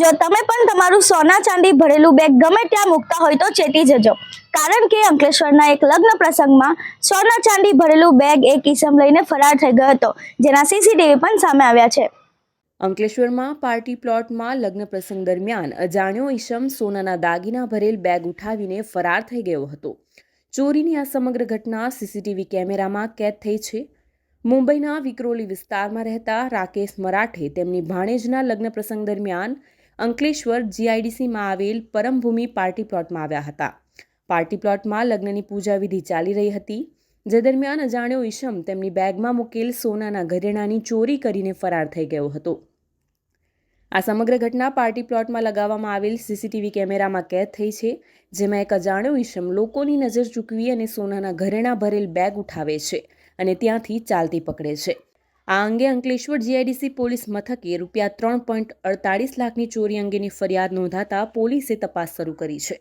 જો તમે પણ તમારું સોના ચાંદી ભરેલું બેગ ગમે ત્યાં મૂકતા હોય તો ચેતી જજો. કારણ કે અંકલેશ્વરના એક લગ્ન પ્રસંગમાં સોના ચાંદી ભરેલું બેગ એક કિસમ લઈને ફરાર થઈ ગયો હતો, જેના સીસીટીવી પણ સામે આવ્યા છે. અંકલેશ્વરમાં પાર્ટી પ્લોટમાં લગ્ન પ્રસંગ દરમિયાન અજાણ્યો ઈશમ સોનાના દાગીના ભરેલ બેગ ઉઠાવીને ફરાર થઈ ગયો હતો. ચોરીની આ સમગ્ર ઘટના સીસીટીવી કેમેરામાં કેદ થઈ છે. મુંબઈના વિક્રોલી વિસ્તારમાં રહેતા રાકેશ મરાઠે તેમની ભાણેજના લગ્ન પ્રસંગ દરમિયાન અંકલેશ્વર જીઆઈડીસીમાં આવેલ પરમભૂમિ પાર્ટી પ્લોટમાં આવ્યા હતા. પાર્ટી પ્લોટમાં લગ્નની પૂજા વિધિ ચાલી રહી હતી. જે દરમિયાન અજાણ્યો ઈશમ તેમની બેગમાં મૂકેલ સોનાના ઘરેણાની ચોરી કરીને ફરાર થઈ ગયો હતો. આ સમગ્ર ઘટના પાર્ટી પ્લોટમાં લગાવવામાં આવેલ સીસીટીવી કેમેરામાં કેદ થઈ છે, જેમાં એક અજાણ્યો ઈશમ લોકોની નજર ચૂકવી અને સોનાના ઘરેણાં ભરેલ બેગ ઉઠાવે છે અને ત્યાંથી ચાલતી પકડે છે. આ અંગે અંકલેશ્વર જીઆઈડીસી પોલીસ મથકે રૂપિયા ત્રણ પોઈન્ટ અડતાળીસ લાખની ચોરી અંગેની ફરિયાદ નોંધાતા પોલીસે તપાસ શરૂ કરી છે.